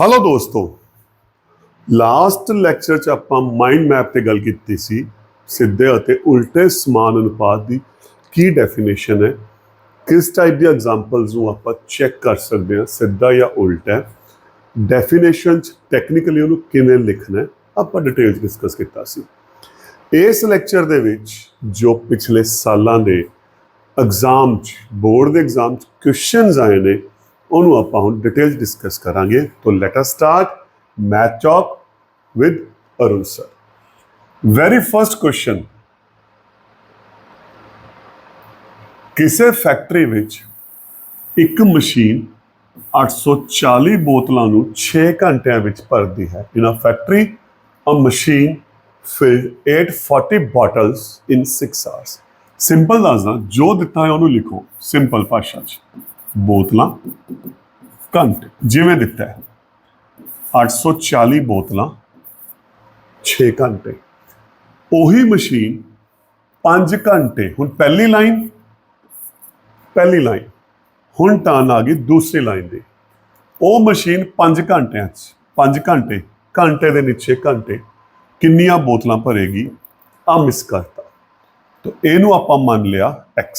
Hello ਦੋਸਤੋ last lecture ਚ ਆਪਾਂ ਮਾਈਂਡ ਮੈਪ ਤੇ ਗੱਲ ਕੀਤੀ ਸੀ, ਸਿੱਧੇ ਅਤੇ ਉਲਟੇ ਸਮਾਨ ਅਨੁਪਾਤ ਦੀ ਕੀ ਡੈਫੀਨੇਸ਼ਨ ਹੈ। ਕਿਸ ਟਾਈਪ ਦੀ ਐਗਜ਼ਾਮਪਲਸ ਨੂੰ ਆਪਾਂ ਚੈੱਕ ਕਰ ਸਕਦੇ ਹਾਂ, ਸਿੱਧਾ ਜਾਂ ਉਲਟਾ। ਡੈਫੀਨੇਸ਼ਨ ਚ ਟੈਕਨੀਕਲੀ ਉਹਨੂੰ ਕਿਵੇਂ ਲਿਖਣਾ ਆਪਾਂ ਡਿਟੇਲ ਚ ਡਿਸਕਸ ਕੀਤਾ ਸੀ। ਇਸ ਲੈਕਚਰ ਦੇ ਵਿੱਚ ਜੋ ਪਿਛਲੇ ਸਾਲਾਂ ਦੇ ਐਗਜ਼ਾਮ ਚ ਬੋਰਡ ਦੇ ਐਗਜ਼ਾਮ ਚ ਕੁਐਸਚਨਸ ਆਏ ਨੇ ਉਹਨੂੰ ਆਪਾਂ ਹੁਣ ਡਿਟੇਲ ਡਿਸਕਸ ਕਰਾਂਗੇ। ਤੋਂ let us start math talk with Arun sir very first question ਕਿਸੇ ਫੈਕਟਰੀ ਵਿੱਚ ਇੱਕ ਮਸ਼ੀਨ 840 ਬੋਤਲਾਂ ਨੂੰ 6 ਘੰਟਿਆਂ ਵਿੱਚ ਭਰਦੀ ਹੈ। In a factory a machine fill 840 bottles in 6 hours simple ਦੱਸਦਾ ਜੋ ਦਿੱਤਾ ਹੈ ਉਹਨੂੰ ਲਿਖੋ। ਸਿੰਪਲ ਭਾਸ਼ਾ 'ਚ। ਬੋਤਲਾਂ ਘੰਟੇ ਜਿਵੇਂ ਦਿੱਤਾ ਹੈ। 840 ਬੋਤਲਾਂ 6 ਘੰਟੇ। ਉਹੀ ਮਸ਼ੀਨ 5 ਘੰਟੇ। ਹੁਣ ਪਹਿਲੀ ਲਾਈਨ ਪਹਿਲੀ ਲਾਈਨ। ਹੁਣ ਟਰਨ ਆ ਗਈ ਦੂਸਰੀ ਲਾਈਨ ਦੀ। ਉਹ ਮਸ਼ੀਨ 5 ਘੰਟਿਆਂ 'ਚ 5 ਘੰਟੇ ਘੰਟੇ ਦੇ ਨੀਚੇ ਘੰਟੇ ਕਿੰਨੀਆਂ ਬੋਤਲਾਂ ਭਰੇਗੀ? ਆ ਮਿਸ ਕਰਤਾ। ਤਾਂ ਇਹਨੂੰ ਆਪਾਂ ਮੰਨ ਲਿਆ x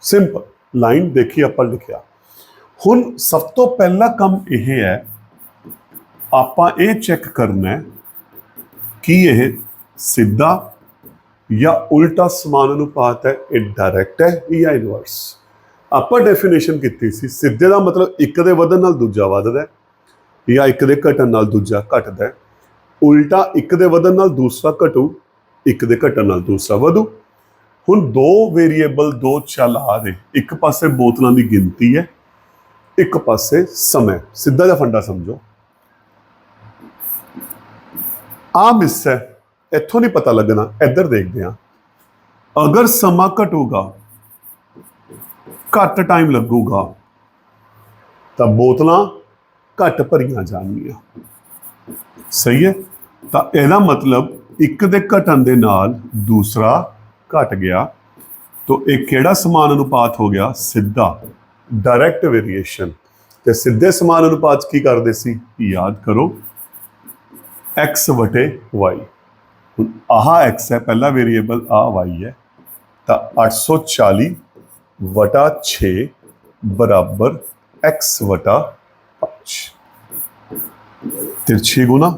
ਸਿੰਪਲ ਲਾਈਨ ਦੇਖੀ, ਆਪਾਂ ਲਿਖਿਆ। ਹੁਣ ਸਭ ਤੋਂ ਪਹਿਲਾ ਕੰਮ ਇਹ ਹੈ, ਆਪਾਂ ਇਹ ਚੈੱਕ ਕਰਨਾ ਹੈ ਕਿ ਇਹ ਸਿੱਧਾ ਜਾਂ ਉਲਟਾ ਸਮਾਨ ਅਨੁਪਾਤ ਹੈ, ਇਹ ਡਾਇਰੈਕਟ ਹੈ ਜਾਂ ਇਨਵਰਸ ਆਪਾਂ ਡੈਫੀਨੇਸ਼ਨ ਕੀਤੀ ਸੀ, ਸਿੱਧੇ ਦਾ ਮਤਲਬ ਇੱਕ ਦੇ ਵਧਣ ਨਾਲ ਦੂਜਾ ਵੱਧਦਾ ਹੈ ਜਾਂ ਇੱਕ ਦੇ ਘਟਣ ਨਾਲ ਦੂਜਾ ਘਟਦਾ ਹੈ। ਉਲਟਾ ਇੱਕ ਦੇ ਵਧਣ ਨਾਲ ਦੂਸਰਾ ਘਟੂ, ਇੱਕ ਦੇ ਘਟਣ ਨਾਲ ਦੂਸਰਾ ਵਧੂ। ਹੁਣ ਦੋ ਵੇਰੀਏਬਲ ਦੋ ਚੱਲ ਆ ਰਹੇ, ਇੱਕ ਪਾਸੇ ਬੋਤਲਾਂ ਦੀ ਗਿਣਤੀ ਹੈ ਇੱਕ ਪਾਸੇ ਸਮੇਂ। ਸਿੱਧਾ ਜਿਹਾ ਫੰਡਾ ਸਮਝੋ। ਆ ਮਿਸ ਹੈ, ਇੱਥੋਂ ਨਹੀਂ ਪਤਾ ਲੱਗਣਾ, ਇੱਧਰ ਦੇਖਦੇ ਹਾਂ। ਅਗਰ ਸਮਾਂ ਘਟੂਗਾ, ਘੱਟ ਟਾਈਮ ਲੱਗੂਗਾ, ਤਾਂ ਬੋਤਲਾਂ ਘੱਟ ਭਰੀਆਂ ਜਾਣਗੀਆਂ। ਸਹੀ ਹੈ? ਤਾਂ ਇਹਦਾ ਮਤਲਬ ਇੱਕ ਦੇ ਘਟਣ ਦੇ ਨਾਲ ਦੂਸਰਾ ਘਟ ਗਿਆ। ਤਾਂ ਇਹ ਕਿਹੜਾ ਸਮਾਨ ਅਨੁਪਾਤ ਹੋ ਗਿਆ? ਸਿੱਧਾ। ਡਾਇਰੈਕਟ ਵੇਰੀਏਸ਼ਨ ਤੇ ਸਿੱਧੇ ਸਮਾਨ ਅਨੁਪਾਤ ਕੀ ਕਰਦੇ ਸੀ? ਯਾਦ ਕਰੋ, x ਵਟੇ y ਹੁਣ ਆਹ x ਹੈ, ਪਹਿਲਾ ਵੇਰੀਏਬਲ ਆ y ਹੈ, ਤਾਂ 840 ਵਟਾ 6 ਬਰਾਬਰ x ਵਟਾ 5 ਤਿਰਛੀ ਗੁਣਾ।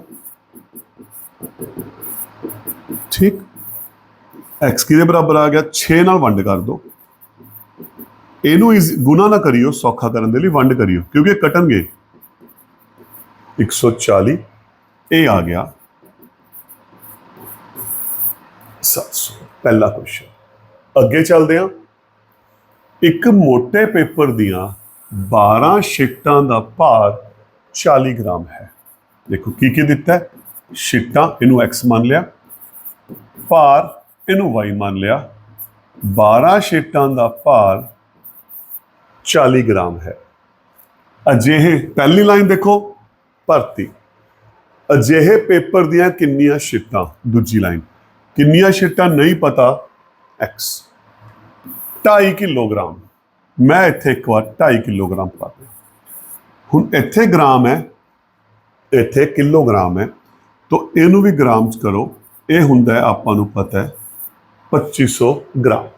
ਠੀਕ? x ਕਿਹਦੇ ਬਰਾਬਰ ਆ ਗਿਆ? 6 ਨਾਲ ਵੰਡ ਕਰ ਦੋ। ਇਹਨੂੰ ਇਸ ਗੁਣਾ ਨਾ ਕਰਿਓ, ਸੌਖਾ ਕਰਨ ਦੇ ਲਈ ਵੰਡ ਕਰਿਓ, ਕਿਉਂਕਿ ਇਹ ਕਟਣਗੇ। 140 ਇਹ ਆ ਗਿਆ। 700 ਪਹਿਲਾ ਕੁਐਸਚਨ ਅੱਗੇ ਚੱਲਦੇ ਹਾਂ। ਇੱਕ ਮੋٹے ਪੇਪਰ ਦੀਆਂ 12 ਸ਼ੀਟਾਂ ਦਾ ਭਾਰ 40 ਗ੍ਰਾਮ ਹੈ। ਦੇਖੋ ਕੀ ਕੀ ਦਿੱਤਾ ਹੈ। ਸ਼ੀਟਾਂ, ਇਹਨੂੰ x ਮੰਨ ਲਿਆ। ਭਾਰ, ਇਹਨੂੰ y ਮੰਨ ਲਿਆ। 12 ਸ਼ੀਟਾਂ ਦਾ ਭਾਰ 40 ਗ੍ਰਾਮ ਹੈ। ਅਜਿਹੇ ਪਹਿਲੀ ਲਾਈਨ ਦੇਖੋ, ਭਰਤੀ। ਅਜਿਹੇ ਪੇਪਰ ਦੀਆਂ ਕਿੰਨੀਆਂ ਸ਼ੀਟਾਂ? ਦੂਜੀ ਲਾਈਨ ਕਿੰਨੀਆਂ ਸ਼ੀਟਾਂ ਨਹੀਂ ਪਤਾ? X 2.5 kilogram. ਮੈਂ ਇੱਥੇ ਇੱਕ ਵਾਰ 2.5 ਕਿਲੋਗ੍ਰਾਮ ਪਾ ਦਿਆਂ। ਹੁਣ ਇੱਥੇ ਗ੍ਰਾਮ ਹੈ, ਇੱਥੇ ਕਿਲੋਗ੍ਰਾਮ ਹੈ। ਤਾਂ ਇਹਨੂੰ ਵੀ ਗ੍ਰਾਮ ਚ ਕਰੋ। ਇਹ ਹੁੰਦਾ ਹੈ, ਆਪਾਂ ਨੂੰ ਪਤਾ ਹੈ 2500 ਗ੍ਰਾਮ।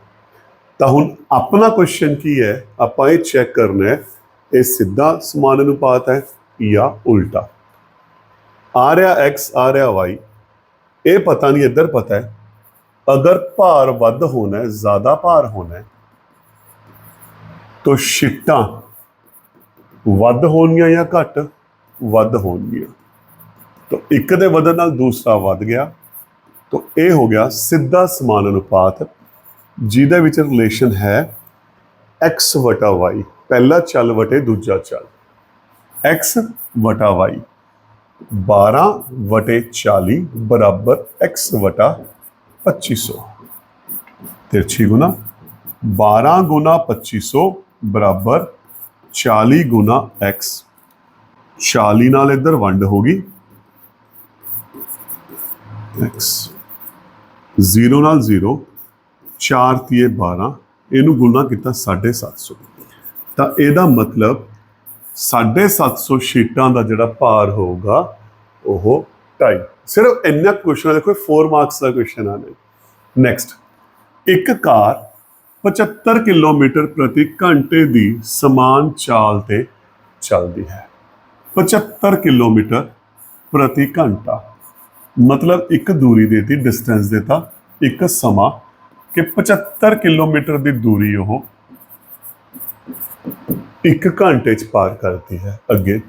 ਤਾਂ ਹੁਣ ਆਪਣਾ ਕੁਐਸਚਨ ਕੀ ਹੈ? ਆਪਾਂ ਇਹ ਚੈੱਕ ਕਰਨਾ ਹੈ, ਇਹ ਸਿੱਧਾ ਸਮਾਨ ਅਨੁਪਾਤ ਹੈ ਜਾਂ ਉਲਟਾ? ਆ ਰਿਹਾ x, ਆ ਰਿਹਾ y, ਇਹ ਪਤਾ ਨਹੀਂ, ਇੱਧਰ ਪਤਾ ਹੈ। ਅਗਰ ਭਾਰ ਵੱਧ ਹੋਣਾ ਹੈ, ਜ਼ਿਆਦਾ ਭਾਰ ਹੋਣਾ ਹੈ, ਤਾਂ ਸ਼ਿੱਟਾਂ ਵੱਧ ਹੋਣਗੀਆਂ ਜਾਂ ਘੱਟ ਵੱਧ ਹੋਣਗੀਆਂ? ਤਾਂ ਇੱਕ ਦੇ ਵਧਣ ਨਾਲ ਦੂਸਰਾ ਵੱਧ ਗਿਆ, ਤਾਂ ਇਹ ਹੋ ਗਿਆ ਸਿੱਧਾ ਸਮਾਨ ਅਨੁਪਾਤ ਜਿਹਦੇ ਵਿੱਚ ਰਿਲੇਸ਼ਨ ਹੈ x ਵਟਾ y, ਪਹਿਲਾ ਚੱਲ ਵਟੇ ਦੂਜਾ ਚੱਲ। x ਵਟਾ y 12 ਵਟੇ 40 ਬਰਾਬਰ x ਵਟਾ 2500 ਤਿਰਛੀ ਗੁਣਾ 12 ਗੁਣਾ 2500 ਬਰਾਬਰ 40 ਗੁਣਾ x 40 ਨਾਲ ਇੱਧਰ ਵੰਡ ਹੋ ਗਈ x 0 ਨਾਲ 0 4 ਤੀਏ 12 ਇਹਨੂੰ ਗੁਣਾ ਕੀਤਾ 750 ਤਾਂ ਇਹਦਾ ਮਤਲਬ 750 ਸ਼ੀਟਾਂ ਦਾ ਜਿਹੜਾ ਭਾਰ ਹੋਊਗਾ, ਉਹ 2.5 ਸਿਰਫ ਇੰਨਾ ਕੁਐਸਚਨ ਦੇਖੋ 4 ਮਾਰਕਸ ਦਾ ਕੁਐਸਚਨ ਆ। ਨੇ ਨੈਕਸਟ ਇੱਕ ਕਾਰ 75 ਕਿਲੋਮੀਟਰ ਪ੍ਰਤੀ ਘੰਟੇ ਦੀ ਸਮਾਨ ਚਾਲ ਤੇ ਚੱਲਦੀ ਹੈ। 75 ਕਿਲੋਮੀਟਰ ਪ੍ਰਤੀ ਘੰਟਾ। ਮਤਲਬ ਇੱਕ ਦੂਰੀ ਦੇਤੀ ਡਿਸਟੈਂਸ ਦੇਤਾ, ਇੱਕ ਸਮਾਂ ਕਿ 75 ਕਿਲੋਮੀਟਰ ਦੀ ਦੂਰੀ ਉਹ ਇੱਕ ਘੰਟੇ ਚ ਪਾਰ ਕਰਦੀ ਹੈ ਅੱਗੇ।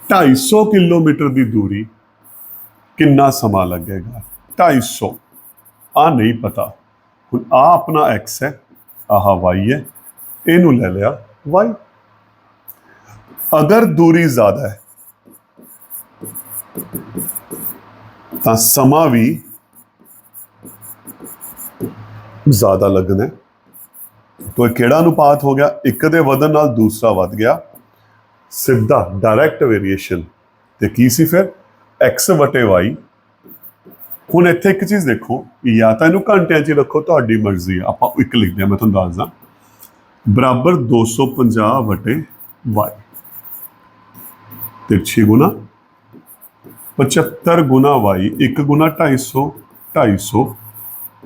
250 ਕਿਲੋਮੀਟਰ ਦੀ ਦੂਰੀ ਕਿੰਨਾ ਸਮਾਂ ਲੱਗੇਗਾ? 250 ਆ ਨਹੀਂ ਪਤਾ। ਹੁਣ ਆ ਆਪਣਾ ਐਕਸ ਹੈ, ਆਹ ਵਾਈ ਹੈ, ਇਹਨੂੰ ਲੈ ਲਿਆ ਵਾਈ ਅਗਰ ਦੂਰੀ ਜ਼ਿਆਦਾ ਹੈ, ਤਾਂ ਸਮਾਂ ਵੀ ਜ਼ਿਆਦਾ ਲੱਗਦਾ। ਹੈ। ਕਿਹੜਾ ਅਨੁਪਾਤ ਹੋ ਗਿਆ? ਇੱਕ ਦੇ ਵਧਣ ਨਾਲ ਦੂਸਰਾ ਵੱਧ ਗਿਆ। ਸਿੱਧਾ ਡਾਇਰੈਕਟ ਵੇਰੀਏਸ਼ਨ ਤੇ ਕੀ ਸੀ ਫਿਰ? X y ਹੁਣ ਇੱਥੇ ਇੱਕ ਚੀਜ਼ ਦੇਖੋ, ਜਾਂ ਤਾਂ ਇਹਨੂੰ ਘੰਟਿਆਂ 'ਚ ਰੱਖੋ, ਤੁਹਾਡੀ ਮਰਜ਼ੀ ਹੈ ਆਪਾਂ ਇੱਕ ਲਿਖਦੇ ਹਾਂ, ਮੈਂ ਤੁਹਾਨੂੰ ਦੱਸਦਾ। ਬਰਾਬਰ 250 ਵਟੇ y ਤਿਰਛੀ ਗੁਣਾ। 75 ਗੁਣਾ y 1 ਗੁਣਾ 250 250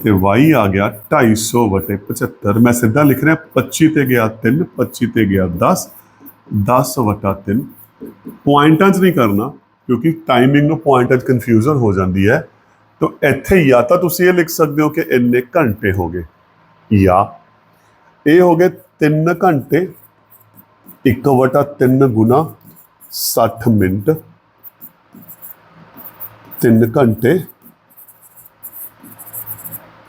ਤੇ y ਆ ਗਿਆ 250 ਵਟੇ 75 ਮੈਂ ਸਿੱਧਾ ਲਿਖ ਰਿਹਾ 25 ਤੇ ਗਿਆ 3 25 ਤੇ ਗਿਆ 10 10 ਵਟਾ 3 ਪੁਆਇੰਟਾਂ 'ਚ ਨਹੀਂ ਕਰਨਾ ਕਿਉਂਕਿ ਟਾਈਮਿੰਗ ਨੂੰ ਪੁਆਇੰਟਾਂ 'ਚ ਕਨਫਿਊਜ਼ਨ ਹੋ ਜਾਂਦੀ ਹੈ ਤਾਂ ਇੱਥੇ ਜਾਂ ਤਾਂ ਤੁਸੀਂ ਇਹ ਲਿਖ ਸਕਦੇ ਹੋ ਕਿ ਇੰਨੇ ਘੰਟੇ ਹੋ ਗਏ ਜਾਂ ਇਹ ਹੋ ਗਏ 3 ਘੰਟੇ 1 ਵਟਾ 3 ਗੁਣਾ 60 ਮਿੰਟ 3 ਘੰਟੇ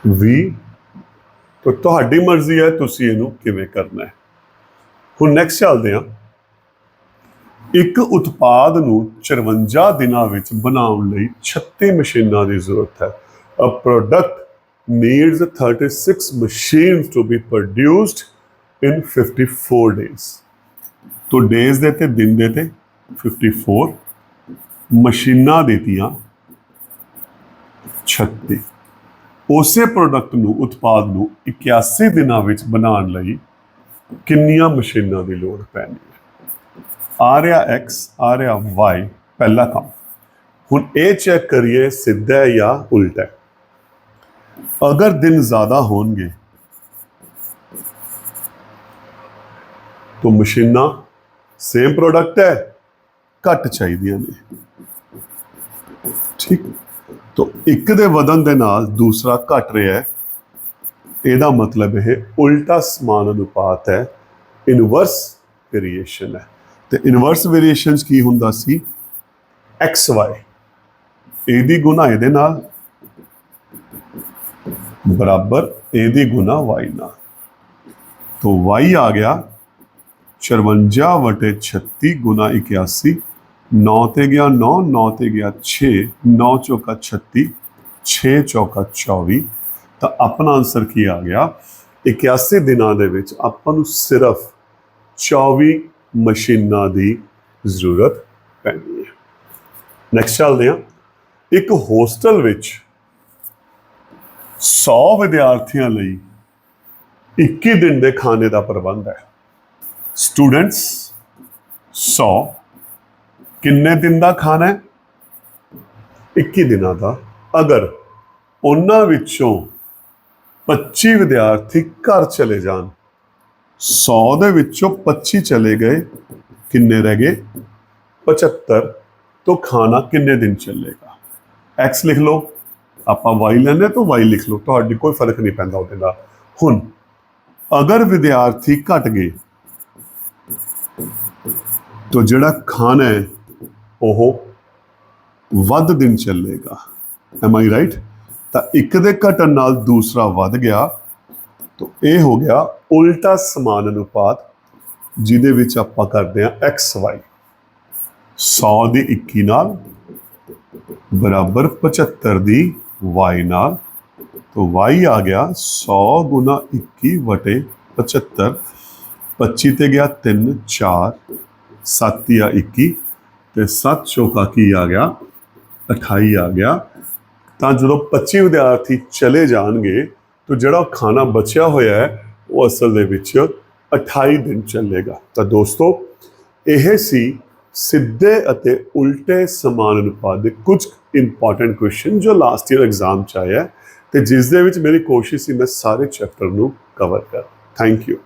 20 ਤਾਂ ਤੁਹਾਡੀ ਮਰਜ਼ੀ ਹੈ, ਤੁਸੀਂ ਇਹਨੂੰ ਕਿਵੇਂ ਕਰਨਾ ਹੈ? ਹੁਣ ਨੈਕਸਟ ਚੱਲਦੇ ਹਾਂ। ਇੱਕ ਉਤਪਾਦ ਨੂੰ 54 ਦਿਨਾਂ ਵਿੱਚ ਬਣਾਉਣ ਲਈ 36 ਮਸ਼ੀਨਾਂ ਦੀ ਜ਼ਰੂਰਤ ਹੈ। A product needs 36 machines to be produced in 54 days ਤੋਂ ਡੇਜ਼ ਦੇ ਤੇ, ਦਿਨ ਦੇ ਤੇ 54 ਮਸ਼ੀਨਾਂ ਦੇਤੀਆਂ। 36 ਉਸੇ ਪ੍ਰੋਡਕਟ ਨੂੰ, ਉਤਪਾਦ ਨੂੰ 81 ਦਿਨਾਂ ਵਿੱਚ ਬਣਾਉਣ ਲਈ ਕਿੰਨੀਆਂ ਮਸ਼ੀਨਾਂ ਦੀ ਲੋੜ ਪੈਣੀ ਹੈ? ਆ ਰਿਹਾ x, ਆ ਰਿਹਾ y, ਪਹਿਲਾ ਕੰਮ। ਹੁਣ ਇਹ ਚੈੱਕ ਕਰੀਏ, ਸਿੱਧਾ ਹੈ ਜਾਂ ਉਲਟਾ ਹੈ? ਅਗਰ ਦਿਨ ਜ਼ਿਆਦਾ ਹੋਣਗੇ, ਤਾਂ ਮਸ਼ੀਨਾਂ ਸੇਮ ਪ੍ਰੋਡਕਟ ਹੈ, ਘੱਟ ਚਾਹੀਦੀਆਂ ਨੇ। ਠੀਕ? ਤਾਂ ਇੱਕ ਦੇ ਵਧਣ ਦੇ ਨਾਲ ਦੂਸਰਾ ਘਟ ਰਿਹਾ ਹੈ। ਇਹਦਾ ਮਤਲਬ ਇਹ ਉਲਟਾ ਸਮਾਨ ਅਨੁਪਾਤ ਹੈ। ਇਨਵਰਸ ਵੇਰੀਏਸ਼ਨ ਹੈ। ਤੇ ਇਨਵਰਸ ਵੇਰੀਏਸ਼ਨਸ ਕੀ ਹੁੰਦਾ ਸੀ? Xy ਇਹਦੀ ਗੁਣਾ ਇਹਦੇ ਨਾਲ। ਬਰਾਬਰ ਇਹਦੀ ਗੁਣਾ y ਨਾਲ। तो y ਆ ਗਿਆ। 54 ਵਟੇ 36 ਗੁਣਾ 81 9 ਤੇ ਗਿਆ 9 9 ਤੇ ਗਿਆ 6 9 ਚੌਕਾ 36 6 ਚੌਕਾ 24 ਤਾਂ ਆਪਣਾ ਆਨਸਰ ਕੀ ਆ ਗਿਆ 81 ਦਿਨਾਂ ਦੇ ਵਿੱਚ ਆਪਾਂ ਨੂੰ ਸਿਰਫ 24 ਮਸ਼ੀਨਾਂ ਦੀ ਜ਼ਰੂਰਤ ਪੈਂਦੀ ਹੈ ਨੈਕਸਟ ਚੱਲਦੇ ਹਾਂ ਇੱਕ ਹੋਸਟਲ ਵਿੱਚ 100 ਵਿਦਿਆਰਥੀਆਂ ਲਈ 21 ਦਿਨ ਦੇ ਖਾਣੇ ਦਾ ਪ੍ਰਬੰਧ ਹੈ ਸਟੂਡੈਂਟਸ 100 ਕਿੰਨੇ ਦਿਨ ਦਾ ਖਾਣਾ ਹੈ? 21 ਦਿਨਾਂ ਦਾ। ਅਗਰ ਉਹਨਾਂ ਵਿੱਚੋਂ 25 ਵਿਦਿਆਰਥੀ ਘਰ ਚਲੇ ਜਾਣ 100 ਦੇ ਵਿੱਚੋਂ 25 ਚਲੇ ਗਏ, ਕਿੰਨੇ ਰਹਿ ਗਏ? 75 ਤੋਂ ਖਾਣਾ ਕਿੰਨੇ ਦਿਨ ਚੱਲੇਗਾ? X ਲਿਖ ਲਓ। ਆਪਾਂ y ਲੈਣੇ ਤਾਂ y ਲਿਖ ਲਓ। ਤੁਹਾਡੀ ਕੋਈ ਫ਼ਰਕ ਨਹੀਂ ਪੈਂਦਾ ਉਹਦੇ ਨਾਲ। ਹੁਣ, ਅਗਰ ਵਿਦਿਆਰਥੀ ਘਟ ਗਏ, ਤਾਂ ਜਿਹੜਾ ਖਾਣਾ ਹੈ ਉਹ ਵੱਧ ਦਿਨ ਚੱਲੇਗਾ। ਐਮ ਆਈ ਰਾਈਟ ਤਾਂ ਇੱਕ ਦੇ ਘਟਣ ਨਾਲ ਦੂਸਰਾ ਵੱਧ ਗਿਆ। ਤਾਂ ਇਹ ਹੋ ਗਿਆ ਉਲਟਾ ਸਮਾਨ ਅਨੁਪਾਤ, ਜਿਹਦੇ ਵਿੱਚ ਆਪਾਂ ਕਰਦੇ ਹਾਂ ਐਕਸ ਵਾਈ 100 ਦੀ 21 ਨਾਲ ਬਰਾਬਰ 75 ਦੀ y ਨਾਲ। तो y ਆ ਗਿਆ 100 ਗੁਣਾ 21 ਵਟੇ 75 25 ਤੇ ਗਿਆ 3 4 7 ਆ 21 ਤੇ 7 ਚੌਕਾ ਕੀ ਆ ਗਿਆ? 28 ਆ ਗਿਆ। ਤਾਂ ਜਦੋਂ 25 ਵਿਦਿਆਰਥੀ ਚਲੇ ਜਾਣਗੇ, ਤਾਂ ਜਿਹੜਾ ਖਾਣਾ ਬਚਿਆ ਹੋਇਆ ਹੈ, ਉਹ ਅਸਲ ਦੇ ਵਿੱਚ 28 ਦਿਨ ਚੱਲੇਗਾ। ਤਾਂ ਦੋਸਤੋ, ਇਹ ਸੀ ਸਿੱਧੇ ਅਤੇ ਉਲਟੇ ਸਮਾਨ ਅਨੁਪਾਤ ਦੇ ਕੁਝ ਇੰਪੋਰਟੈਂਟ ਕੁਐਸਚਨ ਜੋ ਲਾਸਟ ਈਅਰ ਐਗਜ਼ਾਮ ਚ ਆਇਆ ਹੈ ਤੇ ਜਿਸ ਦੇ ਵਿੱਚ ਮੇਰੀ ਕੋਸ਼ਿਸ਼ ਸੀ ਮੈਂ ਸਾਰੇ ਚੈਪਟਰ ਨੂੰ ਕਵਰ ਕਰਾਂ। Thank you